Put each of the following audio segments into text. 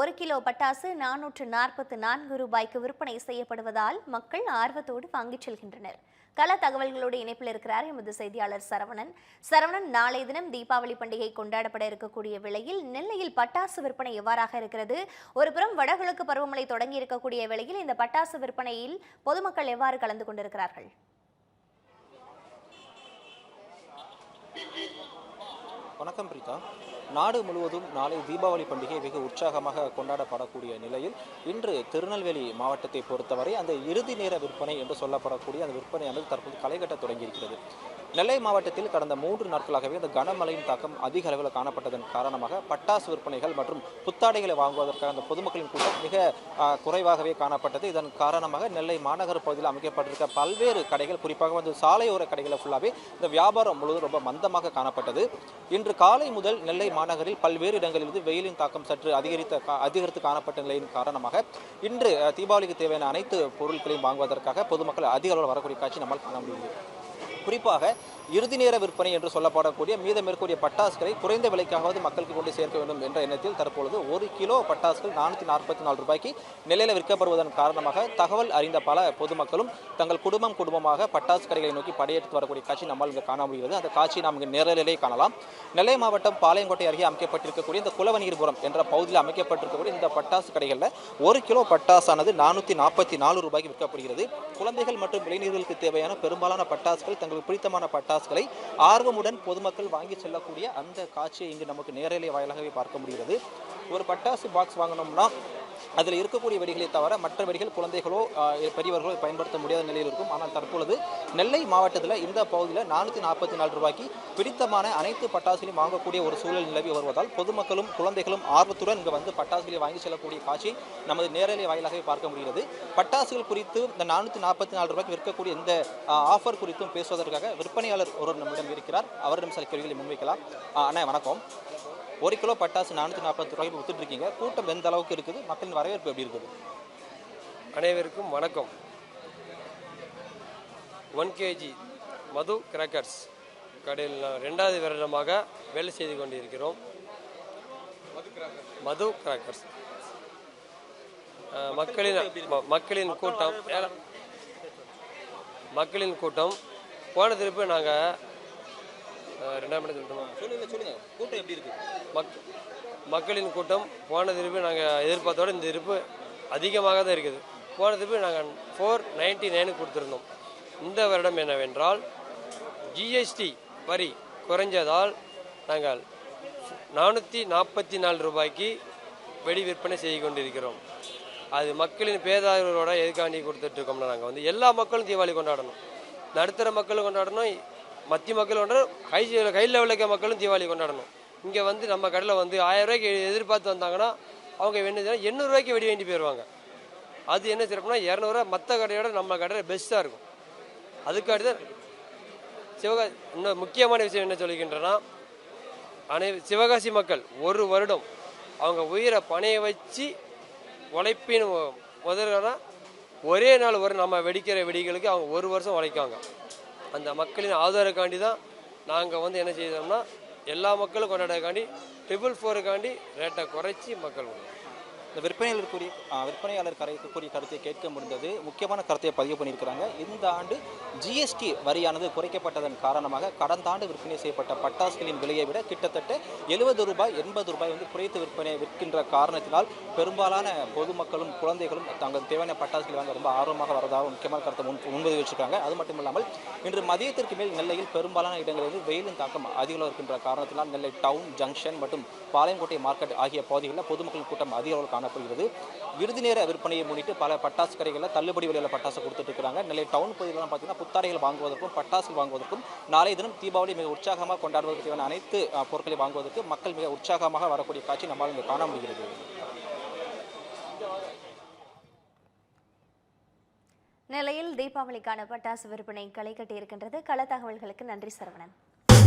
ஒரு கிலோ பட்டாசு நானூற்று நாற்பத்து நான்கு ரூபாய்க்கு விற்பனை செய்யப்படுவதால் மக்கள் ஆர்வத்தோடு வாங்கிச் செல்கின்றனர். கள தகவல்களோடு இணைப்பில் இருக்கிறார் எமது செய்தியாளர் சரவணன். சரவணன் நாளை தினம் தீபாவளி பண்டிகை கொண்டாடப்பட இருக்கக்கூடிய வேளையில் நெல்லையில் பட்டாசு விற்பனை எவ்வாறாக இருக்கிறது? ஒருபுறம் வடகிழக்கு பருவமழை தொடங்கி இருக்கக்கூடிய வேளையில் இந்த பட்டாசு விற்பனையில் பொதுமக்கள் எவ்வாறு கலந்து கொண்டிருக்கிறார்கள்? வணக்கம் பிரீதா. நாடு முழுவதும் நாளை தீபாவளி பண்டிகை வெகு உற்சாகமாக கொண்டாடப்படக்கூடிய நிலையில் இன்று திருநெல்வேலி மாவட்டத்தை பொறுத்தவரை அந்த இறுதி நேர விற்பனை என்று சொல்லப்படக்கூடிய அந்த விற்பனையானது தற்போது களைகட்ட தொடங்கியிருக்கிறது. நெல்லை மாவட்டத்தில் கடந்த மூன்று நாட்களாகவே அந்த கனமழையின் தாக்கம் அதிக அளவில் காணப்பட்டதன் காரணமாக பட்டாசு விற்பனைகள் மற்றும் புத்தாடைகளை வாங்குவதற்காக அந்த பொதுமக்களின் கூட்டம் மிக குறைவாகவே காணப்பட்டது. இதன் காரணமாக நெல்லை மாநகர பகுதியில் அமைக்கப்பட்டிருக்க பல்வேறு கடைகள் குறிப்பாக வந்து சாலையோர கடைகளை ஃபுல்லாகவே இந்த வியாபாரம் முழுவதும் ரொம்ப மந்தமாக காணப்பட்டது. இன்று காலை முதல் நெல்லை மாநகரில் பல்வேறு இடங்களிலிருந்து வெயிலின் தாக்கம் சற்று அதிகரித்த அதிகரித்து காணப்பட்ட நிலையின் காரணமாக இன்று தீபாவளிக்கு தேவையான அனைத்து பொருட்களையும் வாங்குவதற்காக பொதுமக்கள் அதிக அளவில் வரக்கூடிய காட்சி நம்மால் காண முடியுது குறிப்பாக இறுதி நேர விற்பனை என்று சொல்லப்படக்கூடிய மீதம் இருக்கக்கூடிய பட்டாசுகளை குறைந்த விலைக்காவது மக்களுக்கு கொண்டு சேர்க்க வேண்டும் என்ற எண்ணத்தில் தற்பொழுது ஒரு கிலோ பட்டாசுகள் நானூற்றி நாற்பத்தி நாலு ரூபாய்க்கு நிலையில் விற்கப்படுவதன் காரணமாக தகவல் அறிந்த பல பொதுமக்களும் தங்கள் குடும்பம் குடும்பமாக பட்டாசு கடைகளை நோக்கி படையெடுத்து வரக்கூடிய காட்சி நம்மால் இங்கே காண முடிகிறது. அந்த காட்சியை நாம் இங்கே நேரலிலே காணலாம். நெல்லை மாவட்டம் பாளையங்கோட்டை அருகே அமைக்கப்பட்டிருக்கக்கூடிய இந்த குலவநீர்புரம் என்ற பகுதியில் அமைக்கப்பட்டிருக்கக்கூடிய இந்த பட்டாசு கடைகளில் ஒரு கிலோ பட்டாசானது நானூற்றி நாற்பத்தி நாலு ரூபாய்க்கு விற்கப்படுகிறது. குழந்தைகள் மற்றும் இளைஞர்களுக்கு தேவையான பெரும்பாலான பட்டாசுகள் தங்களுக்கு பிடித்தமான பட்டாசுகளை ஆர்வமுடன் பொதுமக்கள் வாங்கி செல்லக்கூடிய அந்த காட்சியை இங்கு நமக்கு நேரலை வாயிலாகவே பார்க்க முடிகிறது. ஒரு பட்டாசு பாக்ஸ் வாங்கினோம்னா அதில் இருக்கக்கூடிய வெடிகளை தவிர மற்ற வெடிகள் குழந்தைகளோ பெரியவர்களோ பயன்படுத்த முடியாத நிலையில் இருக்கும். ஆனால் தற்பொழுது நெல்லை மாவட்டத்தில் இந்த பகுதியில் நானூற்றி நாற்பத்தி நாலு ரூபாய்க்கு பிடித்தமான அனைத்து பட்டாசுகளையும் வாங்கக்கூடிய ஒரு சூழல் நிலவி வருவதால் பொதுமக்களும் குழந்தைகளும் ஆர்வத்துடன் இங்கே வந்து பட்டாசுகளை வாங்கி செல்லக்கூடிய காட்சி நமது நேரலை வாயிலாகவே பார்க்க முடிகிறது. பட்டாசுகள் குறித்து இந்த நானூற்றி நாற்பத்தி நாலு ரூபாய்க்கு விற்கக்கூடிய இந்த ஆஃபர் குறித்தும் பேசுவதற்காக விற்பனையாளர் ஒருவர் நம்மிடம் இருக்கிறார். அவரிடம் சில கேள்விகளை முன்வைக்கலாம். அண்ணா வணக்கம். ஒரு கிலோ பட்டாசு நானூற்றி நாற்பது ரூபாய்க்கு வித்துட்டு இருக்கீங்க கூட்டம் எந்த அளவுக்கு இருக்குது? மக்களின் வரவேற்பு எப்படி இருக்குது? அனைவருக்கும் வணக்கம். ஒன் கேஜி மது கிராக்கர்ஸ் கடையில் நான் ரெண்டாவது வருடமாக வேலை செய்து கொண்டிருக்கிறோம். மது கிராக்கர்ஸ் மக்களின் மக்களின் கூட்டம் மக்களின் கூட்டம். போன திருப்பி நாங்கள் ரெண்டாம் இடம் சொல்லட்டுமா கூட்டம் எப்படி இருக்கு மக் மக்களின் கூட்டம் போன திருப்பி நாங்கள் எதிர்பார்த்தோட இந்த இருப்பு அதிகமாக தான் இருக்குது போன திருப்பி நாங்கள் ஃபோர் நைன்ட்டி நைனுக்கு கொடுத்துருந்தோம் இந்த வருடம் என்னவென்றால் ஜிஎஸ்டி வரி குறைஞ்சதால் நாங்கள் நானூற்றி நாற்பத்தி நாலு ரூபாய்க்கு வெடி விற்பனை செய்து கொண்டிருக்கிறோம் அது மக்களின் பேதாளர்களோட எதுக்காண்டி கொடுத்துட்ருக்கோம்னா நாங்கள் வந்து எல்லா மக்களும் தீபாவளி கொண்டாடணும் நடுத்தர மக்களும் கொண்டாடணும் மத்திய மக்கள் கொண்டாடணும் ஹை ஹை லெவலில் மக்களும் தீபாவளி கொண்டாடணும் இங்கே வந்து நம்ம கடையில் வந்து ஆயிரம் ரூபாய்க்கு எதிர்பார்த்து வந்தாங்கன்னா அவங்க வேண்டியதுனா எண்ணூறுரூவாய்க்கு வெடி வேண்டி போயிடுவாங்க அது என்ன சிறப்புனா இரநூறுவா மற்ற கடையோட நம்ம கடையில் பெஸ்ட்டாக இருக்கும். அதுக்காண்டி தான் சிவகாசி இன்னும் முக்கியமான விஷயம் என்ன சொல்லிக்கின்றேன்னா அனை சிவகாசி மக்கள் ஒரு வருடம் அவங்க உயிரை பணைய வச்சு உழைப்பின் முதல்னா ஒரே நாள் ஒரு நம்ம வெடிக்கிற வெடிகளுக்கு அவங்க ஒரு வருஷம் உழைக்காங்க. அந்த மக்களின் ஆதரவுக்காண்டி தான் நாங்கள் வந்து என்ன செய்தோம்னா எல்லா மக்களும் கொண்டாடக்காண்டி ட்ரிபிள் ஃபோருக்காண்டி ரேட்டை குறைச்சி மக்கள் கொண்டாடுறோம். இந்த விற்பனையாளர் கூறிய விற்பனையாளர் கரை கூறிய கருத்தை கேட்க முடிந்தது. முக்கியமான கருத்தை பதிவு பண்ணியிருக்கிறாங்க. இந்த ஆண்டு ஜிஎஸ்டி வரியானது குறைக்கப்பட்டதன் காரணமாக கடந்த ஆண்டு விற்பனை செய்யப்பட்ட பட்டாசுகளின் விலையை விட கிட்டத்தட்ட எழுபது ரூபாய் எண்பது ரூபாய் வந்து குறைத்து விற்பனை விற்கின்ற காரணத்தினால் பெரும்பாலான பொதுமக்களும் குழந்தைகளும் தங்கள் தேவையான பட்டாசுகளை வாங்க ரொம்ப ஆர்வமாக வரதாக முக்கியமான கருத்தை முன் முன்பதிவு வச்சிருக்காங்க. அது மட்டும் இல்லாமல் இன்று மதியத்திற்கு மேல் நெல்லையில் பெரும்பாலான இடங்களில் வந்து வெயிலின் தாக்கம் அதிக இருக்கின்ற காரணத்தினால் நெல்லை டவுன் ஜங்ஷன் மற்றும் பாளையங்கோட்டை மார்க்கெட் ஆகிய பகுதிகளில் பொதுமக்களின் கூட்டம் அதிக அளவில் காணப்படுகிறது. விருது நேர விற்பனையை முன்னிட்டு பல பட்டாசு கடைகளில் தள்ளுபடி விலையில் பட்டாசு கொடுத்துட்டு இருக்காங்க நெல்லை டவுன் பகுதியிலாம் பார்த்தீங்கன்னா புத்தாடைகள் வாங்குவதற்கும் பட்டாசுகள் வாங்குவதற்கும் நாளைய தினம் தீபாவளி மிக உற்சாகமாக கொண்டாடுவதற்கு தேவையான அனைத்து பொருட்களை வாங்குவதற்கு மக்கள் மிக உற்சாகமாக வரக்கூடிய காட்சி நம்மால் இங்கே காண முடிகிறது. நிலையில் தீபாவளிக்கான பட்டாசு விற்பனை களை கட்டியிருக்கின்றது. கள தகவல்களுக்கு நன்றி Saravanan.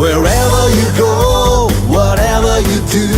Wherever you go, whatever you do,